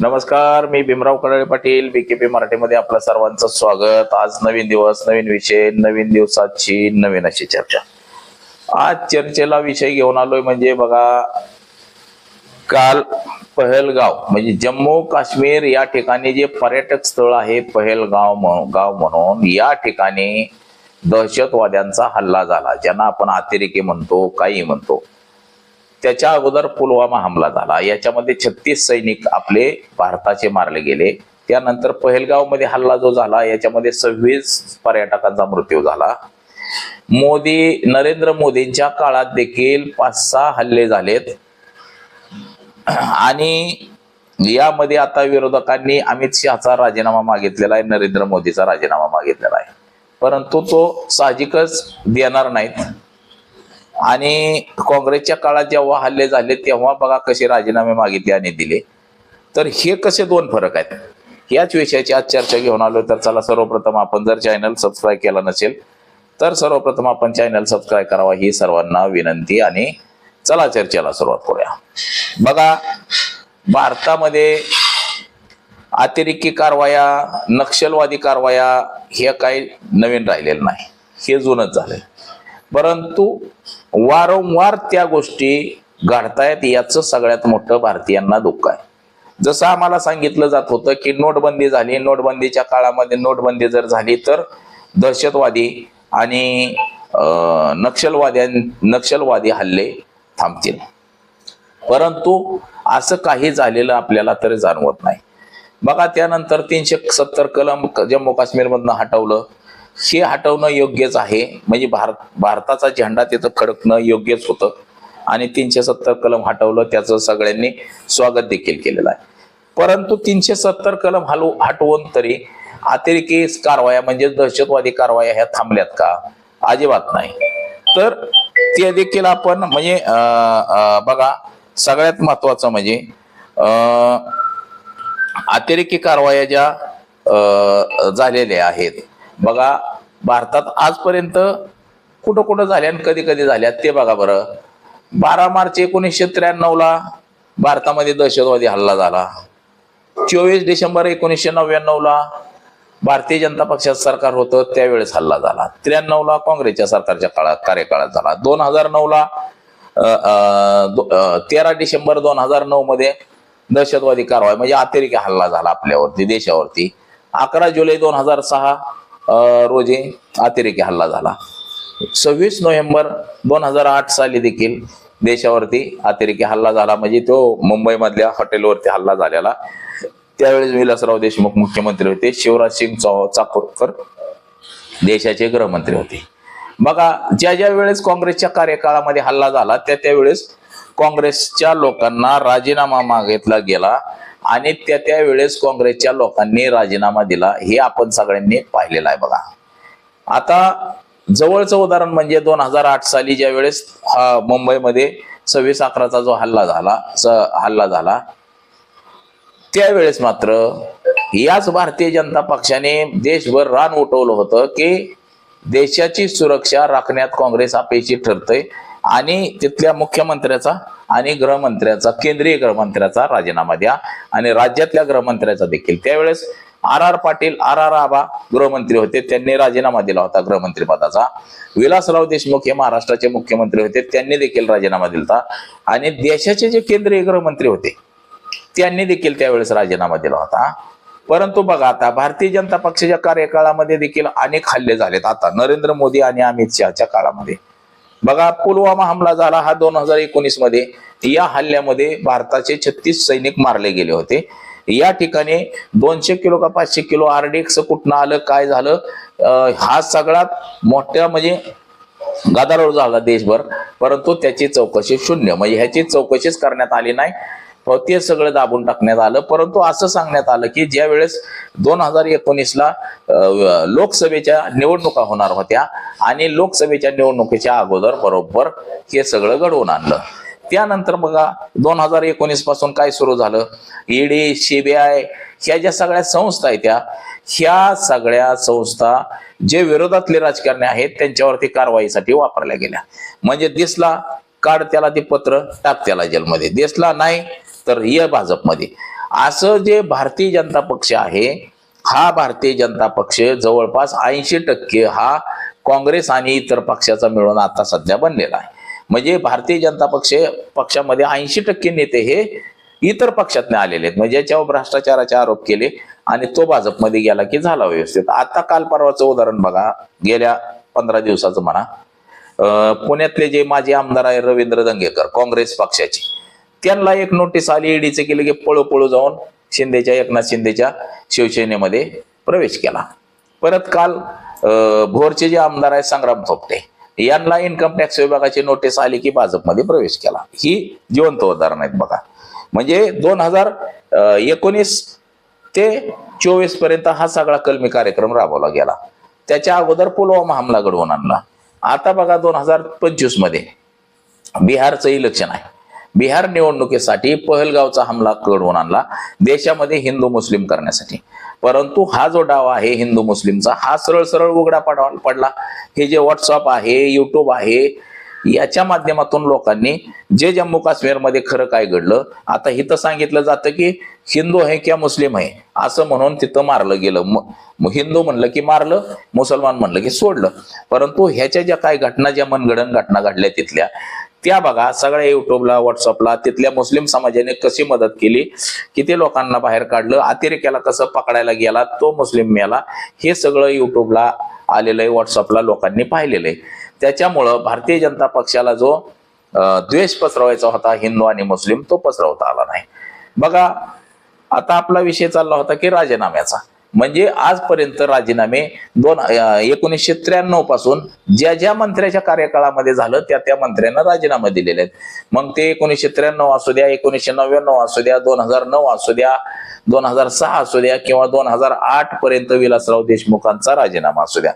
नमस्कार मी भीमराव कडाळे पाटील बीकेपी मराठीमध्ये आपलं सर्वांचं स्वागत. आज नवीन दिवस नवीन विषय नवीन दिवसाची नवीन अशी चर्चा. आज चर्चेला विषय घेऊन आलोय म्हणजे बघा काल पहलगाव म्हणजे जम्मू काश्मीर या ठिकाणी जे पर्यटक स्थळ आहे पहलगाव गाव म्हणून या ठिकाणी दहशतवाद्यांचा हल्ला झाला ज्यांना आपण अतिरेकी म्हणतो काही म्हणतो. त्याच्या अगोदर पुलवामा हमला झाला. याच्यामध्ये छत्तीस सैनिक आपले भारताचे मारले गेले. त्यानंतर पहलगावमध्ये हल्ला जो झाला याच्यामध्ये सव्वीस पर्यटकांचा मृत्यू झाला. मोदी नरेंद्र मोदींच्या काळात देखील पाच सहा हल्ले झालेत. आणि यामध्ये आता विरोधकांनी अमित शहाचा राजीनामा मागितलेला आहे नरेंद्र मोदीचा राजीनामा मागितलेला आहे. परंतु तो साहजिकच देणार नाहीत. आणि काँग्रेसच्या काळात जेव्हा हल्ले झाले तेव्हा बघा कसे राजीनामे मागितले आणि दिले. तर हे कसे दोन फरक आहेत? याच विषयाची आज चर्चा घेऊन आलो तर चला सर्वप्रथम आपण जर चॅनल सबस्क्राईब केला नसेल तर सर्वप्रथम आपण चॅनल सबस्क्राईब करावा. ही सर्वांना विनंती आणि चला चर्चेला सुरुवात करूया. बघा भारतामध्ये अतिरेकी कारवाया नक्षलवादी कारवाया हे काही नवीन राहिलेलं नाही. हे जुनच झालंय. परंतु वारंवार त्या गोष्टी घडतायत याचं सगळ्यात मोठं भारतीयांना दुःख आहे. जसं आम्हाला सांगितलं जात होतं की नोटबंदी झाली नोटबंदीच्या काळामध्ये नोटबंदी जर झाली तर दहशतवादी आणि नक्षलवाद्यां नक्षलवादी हल्ले थांबतील. परंतु असं काही झालेलं आपल्याला तरी जाणवत नाही. बघा त्यानंतर तीनशे सत्तर कलम जम्मू काश्मीरमधनं हटवलं. हे हटवणं योग्यच आहे. म्हणजे भारत भारताचा झेंडा तिथं खडकणं योग्यच होतं. आणि तीनशे सत्तर कलम हटवलं त्याचं सगळ्यांनी स्वागत देखील केलेलं आहे. परंतु तीनशे सत्तर कलम हलव हटवून तरी अतिरेकी कारवाया म्हणजे दहशतवादी कारवाया ह्या थांबल्यात का? अजिबात नाही. तर ते देखील आपण म्हणजे बघा सगळ्यात महत्वाचं म्हणजे अतिरेकी कारवाया ज्या झालेल्या आहेत बघा भारतात आजपर्यंत कुठं कुठं झाल्या आणि कधी कधी झाल्या ते बघा बरं. बारा मार्च एकोणीसशे त्र्याण्णवला भारतामध्ये दहशतवादी हल्ला झाला. चोवीस डिसेंबर एकोणीसशे नव्याण्णवला भारतीय जनता पक्षाचं सरकार होतं त्यावेळेस हल्ला झाला. त्र्याण्णवला काँग्रेसच्या सरकारच्या काळात कार्यकाळात झाला. दोन हजार नऊला दो- तेरा डिसेंबर दोन हजार नऊ मध्ये दहशतवादी कारवाई म्हणजे अतिरेकी हल्ला झाला आपल्यावरती देशावरती. अकरा जुलै दोन हजार सहा रोजी अतिरेकी हल्ला झाला. सव्वीस नोव्हेंबर दोन हजार आठ साली देखील देशावरती अतिरेकी हल्ला झाला. म्हणजे तो मुंबईमधल्या हॉटेलवरती हल्ला झालेला. त्यावेळेस विलासराव देशमुख मुख्यमंत्री होते. शिवराज सिंग चौ चाकूरकर देशाचे गृहमंत्री होते. बघा ज्या ज्या वेळेस काँग्रेसच्या कार्यकाळामध्ये हल्ला झाला त्या त्यावेळेस काँग्रेसच्या लोकांना राजीनामा मागितला गेला. आणि त्या त्यावेळेस काँग्रेसच्या लोकांनी राजीनामा दिला. हे आपण सगळ्यांनी पाहिलेलं आहे बघा. आता जवळचं उदाहरण म्हणजे दोन हजार आठ साली ज्या वेळेस मुंबईमध्ये सव्वीस अकराचा जो हल्ला झाला स- हल्ला झाला त्यावेळेस मात्र याच भारतीय जनता पक्षाने देशभर रान उठवलं होतं की देशाची सुरक्षा राखण्यात काँग्रेस अपेक्षित ठरतंय. आणि तिथल्या मुख्यमंत्र्याचा आणि गृहमंत्र्याचा केंद्रीय गृहमंत्र्याचा राजीनामा द्या. आणि राज्यातल्या गृहमंत्र्याचा देखील. त्यावेळेस R R Patil R R Aba गृहमंत्री होते. त्यांनी राजीनामा दिला होता गृहमंत्री पदाचा. विलासराव देशमुख हे महाराष्ट्राचे मुख्यमंत्री होते. त्यांनी देखील राजीनामा दिला होता. आणि देशाचे जे केंद्रीय गृहमंत्री होते त्यांनी देखील त्यावेळेस राजीनामा दिला होता. परंतु बघा आता भारतीय जनता पक्षाच्या कार्यकाळामध्ये देखील अनेक हल्ले झालेत. आता नरेंद्र मोदी आणि अमित शहाच्या काळामध्ये. बघा पुलवामा हमला झाला हा दोन हजार एकोणीसमध्ये. या हल्ल्यामध्ये भारताचे छत्तीस सैनिक मारले गेले होते. या ठिकाणी दोनशे किलो का पाचशे किलो आरडीएक्स कुठनं आलं काय झालं? हा सगळ्यात मोठ्या म्हणजे गदारोळ झाला देशभर. परंतु त्याची चौकशी शून्य. म्हणजे ह्याची चौकशीच करण्यात आली नाही. हो, ते सगळं दाबून टाकण्यात आलं. परंतु असं सांगण्यात आलं की ज्या वेळेस दोन हजार एकोणीसला लोकसभेच्या निवडणुका होणार होत्या आणि लोकसभेच्या निवडणुकीच्या अगोदर बरोबर हे सगळं घडवून आणलं. त्यानंतर बघा दोन हजार एकोणीसपासून काय सुरू झालं? ईडी सीबीआय ह्या ज्या सगळ्या संस्था आहेत त्या ह्या सगळ्या संस्था जे विरोधातले राजकारणी आहेत त्यांच्यावरती कारवाईसाठी वापरल्या गेल्या. म्हणजे दिसला काढ त्याला ते पत्र टाक त्याला जेलमध्ये. दिसला नाही तर या भाजपमध्ये. असं जे भारतीय जनता पक्ष आहे हा भारतीय जनता पक्ष जवळपास ऐंशी टक्के हा काँग्रेस आणि इतर पक्षाचा मिळून आता सध्या बनलेला आहे. म्हणजे भारतीय जनता पक्ष पक्षामध्ये ऐंशी टक्के नेते हे इतर पक्षातने आलेले आहेत. म्हणजे ज्याच्यावर भ्रष्टाचाराचे आरोप केले आणि तो भाजपमध्ये गेला की झाला व्यवस्थित. आता काल परवाचं उदाहरण बघा. गेल्या पंधरा दिवसाचं म्हणा. पुण्यातले जे माजी आमदार आहे रवींद्र दंगेकर काँग्रेस पक्षाचे. त्यांना एक नोटीस आली ईडीचे केले की पळू पळू जाऊन शिंदेच्या एकनाथ शिंदेच्या शिवसेनेमध्ये प्रवेश केला. परत काल भोरचे जे आमदार आहेत संग्राम थोपटे यांना इन्कम टॅक्स विभागाची नोटीस आली की भाजपमध्ये प्रवेश केला. ही जिवंत उदाहरण आहेत बघा. म्हणजे दोन हजार एकोणीस ते चोवीसपर्यंत हा सगळा कलमी कार्यक्रम राबवला गेला. त्याच्या अगोदर पुलवामा हमला घडवून आणला. आता बघा दोन हजार पंचवीसमध्ये बिहारचं इलेक्शन आहे. बिहार निवडणुकीसाठी पहलगावचा हमला घडवून आणला देशामध्ये हिंदू मुस्लिम करण्यासाठी. परंतु हा जो डाव आहे हिंदू मुस्लिमचा हा सरळ सरळ उघडा पडा पडला. हे जे व्हॉट्सअप आहे युट्यूब आहे याच्या माध्यमातून लोकांनी जे जम्मू काश्मीरमध्ये खरं काय घडलं आता इथं सांगितलं जातं की हिंदू आहे किंवा मुस्लिम आहे असं म्हणून तिथं मारलं गेलं. म- हिंदू म्हणलं की मारलं मुसलमान म्हणलं की सोडलं. परंतु ह्याच्या ज्या काही घटना ज्या मनगडन घटना घडल्या तिथल्या त्या बघा सगळ्या युट्यूबला व्हॉट्सअपला तिथल्या मुस्लिम समाजाने कशी मदत केली किती लोकांना बाहेर काढलं अतिरेक्याला कसं पकडायला गेला तो मुस्लिम मेला हे सगळं युट्यूबला आलेलं आहे व्हॉट्सअपला लोकांनी पाहिलेलं आहे. त्याच्यामुळं भारतीय जनता पक्षाला जो द्वेष पसरवायचा होता हिंदू आणि मुस्लिम तो पसरवता आला नाही. बघा आता आपला विषय चालला होता की राजीनाम्याचा. म्हणजे आजपर्यंत राजीनामे दोन एकोणीसशे त्र्याण्णवपासून ज्या ज्या मंत्र्याच्या कार्यकाळामध्ये झालं त्या त्या मंत्र्यांना राजीनामे दिलेले आहेत. मग ते एकोणीसशे त्र्याण्णव असू द्या एकोणीसशे नव्याण्णव असू द्या दोन हजार नऊ असू द्या दोन हजार सहा असू द्या किंवा दोन हजार आठ पर्यंत विलासराव देशमुखांचा राजीनामा असू द्या.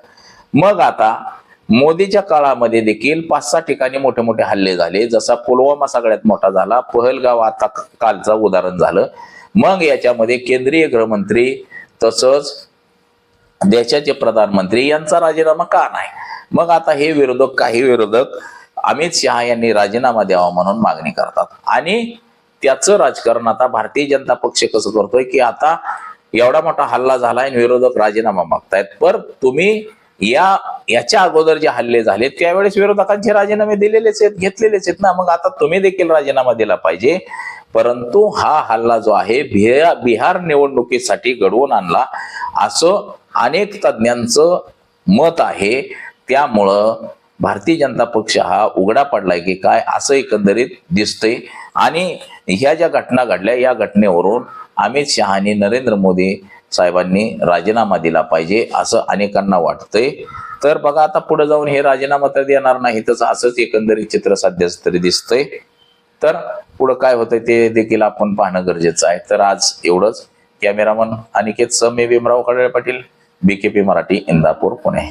मग आता मोदीच्या काळामध्ये देखील पाच सहा ठिकाणी मोठे मोठे हल्ले झाले. जसा पुलवामा सगळ्यात मोठा झाला पहलगाव आता कालचं उदाहरण झालं. मग याच्यामध्ये केंद्रीय गृहमंत्री तसंच देशाचे प्रधानमंत्री यांचा राजीनामा का नाही? मग आता हे विरोधक काही विरोधक अमित शहा यांनी राजीनामा द्यावा म्हणून मागणी करतात. आणि त्याचं राजकारण आता भारतीय जनता पक्ष कसं करतोय की आता एवढा मोठा हल्ला झाला आणि विरोधक राजीनामा मागतायत. पर तुम्ही या याच्या अगोदर जे हल्ले झाले त्यावेळेस विरोधकांचे राजीनामे दिलेलेच आहेत घेतलेलेच आहेत ना? मग आता तुम्ही देखील राजीनामा दिला पाहिजे. परंतु हा हल्ला जो आहे बिहा- बिहार निवडणुकीसाठी घडवून आणला. असं अनेक तज्ज्ञांचं मत आहे. त्यामुळं भारतीय जनता पक्ष हा उघडा पडलाय की काय असं एकंदरीत दिसतंय. आणि ह्या ज्या घटना घडल्या या घटनेवरून अमित शहानी नरेंद्र मोदी साहेबांनी राजीनामा दिला पाहिजे असं अनेकांना वाटतंय. तर बघा आता पुढे जाऊन हे राजीनामा तर देणार नाही तसं असंच एकंदरीत चित्र सध्याच तरी दिसतंय. तर पुढं काय होतंय ते देखील आपण पाहणं गरजेचं आहे. तर आज एवढंच. कॅमेरामन अनिकेत समे भीमराव खडळे पाटील बीकेपी मराठी इंदापूर पुणे.